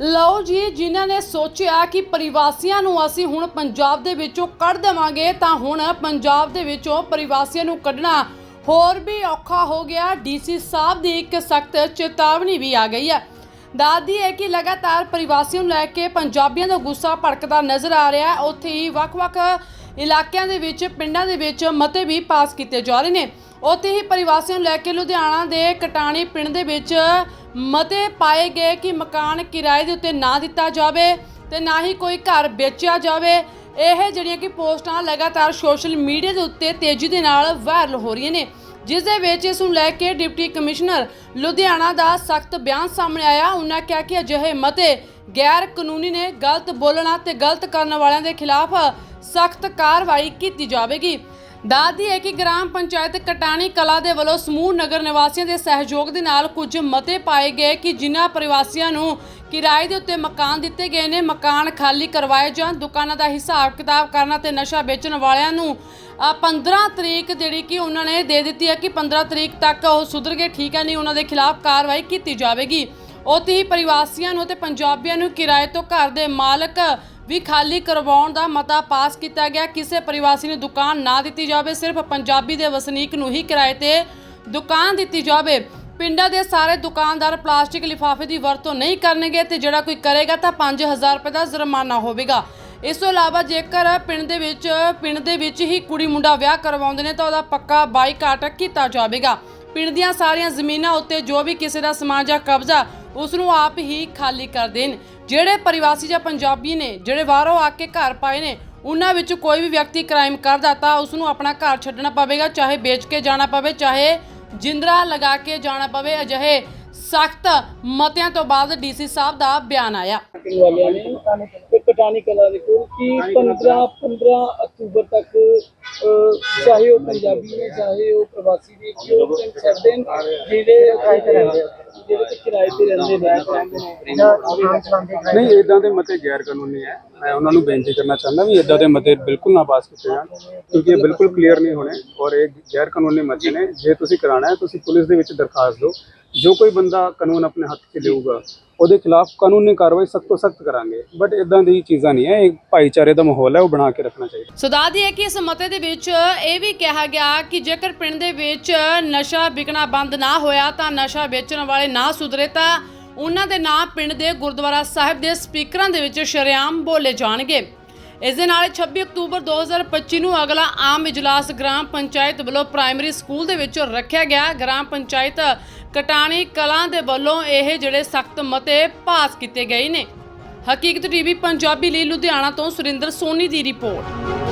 ਲਓ ਜੀ, ਜਿਨ੍ਹਾਂ ਨੇ ਸੋਚਿਆ ਕਿ ਪ੍ਰਵਾਸੀਆਂ ਨੂੰ ਅਸੀਂ ਹੁਣ ਪੰਜਾਬ ਦੇ ਵਿੱਚੋਂ ਕੱਢ ਦੇਵਾਂਗੇ, ਤਾਂ ਹੁਣ ਪੰਜਾਬ ਦੇ ਵਿੱਚੋਂ ਪ੍ਰਵਾਸੀਆਂ ਨੂੰ ਕੱਢਣਾ ਹੋਰ ਵੀ ਔਖਾ ਹੋ ਗਿਆ। ਡੀਸੀ ਸਾਹਿਬ ਦੀ ਇੱਕ ਸਖਤ ਚੇਤਾਵਨੀ ਵੀ ਆ ਗਈ ਹੈ। ਦੱਸਦੀ ਹੈ ਕਿ ਲਗਾਤਾਰ ਪ੍ਰਵਾਸੀਆਂ ਨੂੰ ਲੈ ਕੇ ਪੰਜਾਬੀਆਂ ਦਾ ਗੁੱਸਾ ਭੜਕਦਾ ਨਜ਼ਰ ਆ ਰਿਹਾ ਹੈ। ਉੱਥੇ ਹੀ ਵੱਖ-ਵੱਖ ਇਲਾਕਿਆਂ ਦੇ ਵਿੱਚ, ਪਿੰਡਾਂ ਦੇ ਵਿੱਚ ਮਤੇ ਵੀ ਪਾਸ ਕੀਤੇ ਜਾ ਰਹੇ ਨੇ। ਉੱਥੇ ਹੀ ਪਰਿਵਾਸੀਆਂ ਨੂੰ ਲੈ ਕੇ ਲੁਧਿਆਣਾ ਦੇ ਕਟਾਣੀ ਪਿੰਡ ਦੇ ਵਿੱਚ ਮਤੇ ਪਾਏ ਗਏ ਕਿ ਮਕਾਨ ਕਿਰਾਏ ਦੇ ਉੱਤੇ ਨਾ ਦਿੱਤਾ ਜਾਵੇ ਤੇ ਨਾ ਹੀ ਕੋਈ ਘਰ ਵੇਚਿਆ ਜਾਵੇ। ਇਹ ਜਿਹੜੀਆਂ ਕਿ ਪੋਸਟਾਂ ਲਗਾਤਾਰ ਸੋਸ਼ਲ ਮੀਡੀਆ ਦੇ ਉੱਤੇ ਤੇਜ਼ੀ ਦੇ ਨਾਲ ਵਾਇਰਲ ਹੋ ਰਹੀਆਂ ਨੇ, ਜਿਸ ਦੇ ਵਿੱਚ ਇਸ ਨੂੰ ਲੈ ਕੇ ਡਿਪਟੀ ਕਮਿਸ਼ਨਰ ਲੁਧਿਆਣਾ ਦਾ ਸਖਤ ਬਿਆਨ ਸਾਹਮਣੇ ਆਇਆ। ਉਹਨਾਂ ਕਿਹਾ ਕਿ ਅਜਿਹੇ ਮਤੇ ਗੈਰ ਕਾਨੂੰਨੀ ਨੇ ਗਲਤ ਬੋਲਣਾ ਤੇ ਗਲਤ ਕਰਨ ਵਾਲਿਆਂ ਦੇ ਖਿਲਾਫ ਸਖਤ ਕਾਰਵਾਈ ਕੀਤੀ ਜਾਵੇਗੀ। ਦੱਸਦੀ ਹੈ ਕਿ ਗ੍ਰਾਮ ਪੰਚਾਇਤ ਕਟਾਣੀ ਕਲਾ ਦੇ ਵੱਲੋਂ ਸਮੂਹ ਨਗਰ ਨਿਵਾਸੀਆਂ ਦੇ ਸਹਿਯੋਗ ਦੇ ਨਾਲ ਕੁਝ ਮਤੇ ਪਾਏ ਗਏ ਕਿ ਜਿਨ੍ਹਾਂ ਪ੍ਰਵਾਸੀਆਂ ਨੂੰ ਕਿਰਾਏ ਦੇ ਉੱਤੇ ਮਕਾਨ ਦਿੱਤੇ ਗਏ ਨੇ ਮਕਾਨ ਖਾਲੀ ਕਰਵਾਏ ਜਾਣ ਦੁਕਾਨਾਂ ਦਾ ਹਿਸਾਬ ਕਿਤਾਬ ਕਰਨਾ ਤੇ ਨਸ਼ਾ ਵੇਚਣ ਵਾਲਿਆਂ ਨੂੰ ਅ, 15 ਤਰੀਕ ਜਿਹੜੀ ਕਿ ਉਹਨਾਂ ਨੇ ਦੇ ਦਿੱਤੀ ਹੈ ਕਿ 15 ਤਰੀਕ ਤੱਕ ਉਹ ਸੁਧਰ ਗਏ ਠੀਕ ਹੈ ਨਹੀਂ ਉਹਨਾਂ ਦੇ ਖਿਲਾਫ ਕਾਰਵਾਈ ਕੀਤੀ ਜਾਵੇਗੀ। ਉੱਥੇ ਹੀ ਪ੍ਰਵਾਸੀਆਂ ਨੂੰ ਤੇ ਪੰਜਾਬੀਆਂ ਨੂੰ ਕਿਰਾਏ ਤੋਂ ਘਰ ਦੇ ਮਾਲਕ ਵੀ ਖਾਲੀ ਕਰਵਾਉਣ ਦਾ ਮਤਾ ਪਾਸ ਕੀਤਾ ਗਿਆ। ਕਿਸੇ ਪ੍ਰਵਾਸੀ ਨੂੰ ਦੁਕਾਨ ਨਾ ਦਿੱਤੀ ਜਾਵੇ, ਸਿਰਫ ਪੰਜਾਬੀ ਦੇ ਵਸਨੀਕ ਨੂੰ ਹੀ ਕਿਰਾਏ ਤੇ ਦੁਕਾਨ ਦਿੱਤੀ ਜਾਵੇ। ਪਿੰਡਾਂ ਦੇ ਸਾਰੇ ਦੁਕਾਨਦਾਰ ਪਲਾਸਟਿਕ ਲਿਫਾਫੇ ਦੀ ਵਰਤੋਂ ਨਹੀਂ ਕਰਨਗੇ ਤੇ ਜਿਹੜਾ ਕੋਈ ਕਰੇਗਾ ਤਾਂ 5000 ਰੁਪਏ ਦਾ ਜੁਰਮਾਨਾ ਹੋਵੇਗਾ। ਇਸ ਤੋਂ ਇਲਾਵਾ ਜੇਕਰ ਪਿੰਡ ਦੇ ਵਿੱਚ, ਪਿੰਡ ਦੇ ਵਿੱਚ ਹੀ ਕੁੜੀ ਮੁੰਡਾ ਵਿਆਹ ਕਰਵਾਉਂਦੇ ਨੇ ਤਾਂ ਉਹਦਾ ਪੱਕਾ ਬਾਈਕਾਟ ਕੀਤਾ ਜਾਵੇਗਾ। ਪਿੰਡ ਦੀਆਂ ਸਾਰੀਆਂ ਜ਼ਮੀਨਾਂ ਉੱਤੇ ਜੋ ਵੀ ਕਿਸੇ ਦਾ ਸਮਾਨ ਜਾਂ ਕਬਜ਼ਾ ਉਸ ਨੂੰ ਆਪ ਹੀ ਖਾਲੀ ਕਰ ਦੇਣ। ਜਿਹੜੇ ਪ੍ਰਵਾਸੀ ਜਾਂ ਪੰਜਾਬੀ ਨੇ ਜਿਹੜੇ ਬਾਹਰੋਂ ਆ ਕੇ ਘਰ ਪਾਏ ਨੇ ਉਹਨਾਂ ਵਿੱਚ ਕੋਈ ਵੀ ਵਿਅਕਤੀ ਕ੍ਰਾਈਮ ਕਰਦਾ ਤਾਂ ਉਸ ਨੂੰ ਆਪਣਾ ਘਰ ਛੱਡਣਾ ਪਵੇਗਾ ਚਾਹੇ ਵੇਚ ਕੇ ਜਾਣਾ ਪਵੇ ਚਾਹੇ ਜਿੰਦਰਾ ਲਗਾ ਕੇ ਜਾਣਾ ਪਵੇ। ਅਜਿਹੇ ਸਖਤ ਮਤਿਆਂ ਤੋਂ ਬਾਅਦ ਡੀਸੀ ਸਾਹਿਬ ਦਾ ਬਿਆਨ ਆਇਆ। ਵਾਲਿਆਂ ਨੇ ਤੇ ਕਟਾਣੀ ਕਲਾ ਦੇ ਕੋਲ ਕਿ 15 15 ਅਕਤੂਬਰ ਤੱਕ ਅਹ, ਚਾਹੇ ਉਹ ਪੰਜਾਬੀ ਨੇ ਚਾਹੇ ਉਹ ਪ੍ਰਵਾਸੀ ਨੇ ਕਿ ਉਹ ਪਿੰਡ ਛੱਡ ਦੇਣ ਜਿਹੜੇ ਰਹਿੰਦੇ ਆ, ਜਿਹੜੇ ਕਿਰਾਏ ਤੇ ਰਹਿੰਦੇ ਨੇ ਨਹੀਂ ਇਦਾਂ ਦੇ ਮਤੇ ਗੈਰ ਕਾਨੂੰਨੀ ਹੈ। ਮੈਂ ਉਹਨਾਂ ਨੂੰ ਬੇਨਤੀ ਕਰਨਾ ਚਾਹੁੰਦਾ ਵੀ ਇਦਾਂ ਦੇ ਮਤੇ ਬਿਲਕੁਲ ਨਾ ਪਾਸ ਕੀਤੇ ਜਾਣ, ਕਿਉਂਕਿ ਇਹ ਬਿਲਕੁਲ ਕਲੀਅਰ ਨਹੀਂ ਹੋਣੇ ਔਰ ਇਹ ਗੈਰ ਕਾਨੂੰਨੀ ਮਤੇ ਨੇ। ਜੇ ਤੁਸੀਂ ਕਰਾਣਾ ਹੈ, ਤੁਸੀਂ ਪੁਲਿਸ ਦੇ ਵਿੱਚ ਦਰਖਾਸਤ ਦਿਓ। ਜੋ ਕੋਈ ਬੰਦਾ ਕਾਨੂੰਨ ਆਪਣੇ ਹੱਥ 'ਚ ਲਊਗਾ ਉਹਦੇ ਖਿਲਾਫ ਕਾਨੂੰਨੀ ਕਾਰਵਾਈ ਸਖਤ ਤੋਂ ਸਖਤ ਕਰਾਂਗੇ। ਬਟ ਇਦਾਂ ਦੀ ਚੀਜ਼ਾਂ ਨਹੀਂ ਹੈ ਇਹ ਭਾਈਚਾਰੇ ਦਾ ਮਾਹੌਲ ਹੈ ਉਹ ਬਣਾ ਕੇ ਰੱਖਣਾ ਚਾਹੀਦਾ। ਸੋ ਦੱਸਦੀ ਹੈ ਕਿ ਇਸ ਮਤੇ ਦੇ ਵਿੱਚ ਇਹ ਵੀ ਕਿਹਾ ਗਿਆ ਕਿ ਜੇਕਰ ਪਿੰਡ ਦੇ ਵਿੱਚ ਨਸ਼ਾ ਵਿਕਣਾ ਬੰਦ ਨਾ ਹੋਇਆ ਤਾਂ ਨਸ਼ਾ ਵੇਚਣ ਵਾਲੇ ਨਾ ਸੁਧਰੇ ਤਾਂ ਉਹਨਾਂ ਦੇ ਨਾਂ ਪਿੰਡ ਦੇ ਗੁਰਦੁਆਰਾ ਸਾਹਿਬ ਦੇ ਸਪੀਕਰਾਂ ਦੇ ਵਿੱਚ ਸ਼ਰੇਆਮ ਬੋਲੇ ਜਾਣਗੇ। ਇਸ ਦੇ ਨਾਲ 26 ਅਕਤੂਬਰ 2025 ਨੂੰ ਅਗਲਾ ਆਮ ਇਜਲਾਸ ਗ੍ਰਾਮ ਪੰਚਾਇਤ ਵੱਲੋਂ ਪ੍ਰਾਇਮਰੀ ਸਕੂਲ ਦੇ ਵਿੱਚ ਰੱਖਿਆ ਗਿਆ। ਗ੍ਰਾਮ ਪੰਚਾਇਤ ਕਟਾਣੀ ਕਲਾਂ ਦੇ ਵੱਲੋਂ ਇਹ ਜਿਹੜੇ ਸਖਤ ਮਤੇ ਪਾਸ ਕੀਤੇ ਗਏ ਨੇ। ਹਕੀਕਤ ਟੀਵੀ, ਪੰਜਾਬੀ ਲਈ ਲੁਧਿਆਣਾ ਤੋਂ ਸੁਰਿੰਦਰ ਸੋਨੀ ਦੀ ਰਿਪੋਰਟ।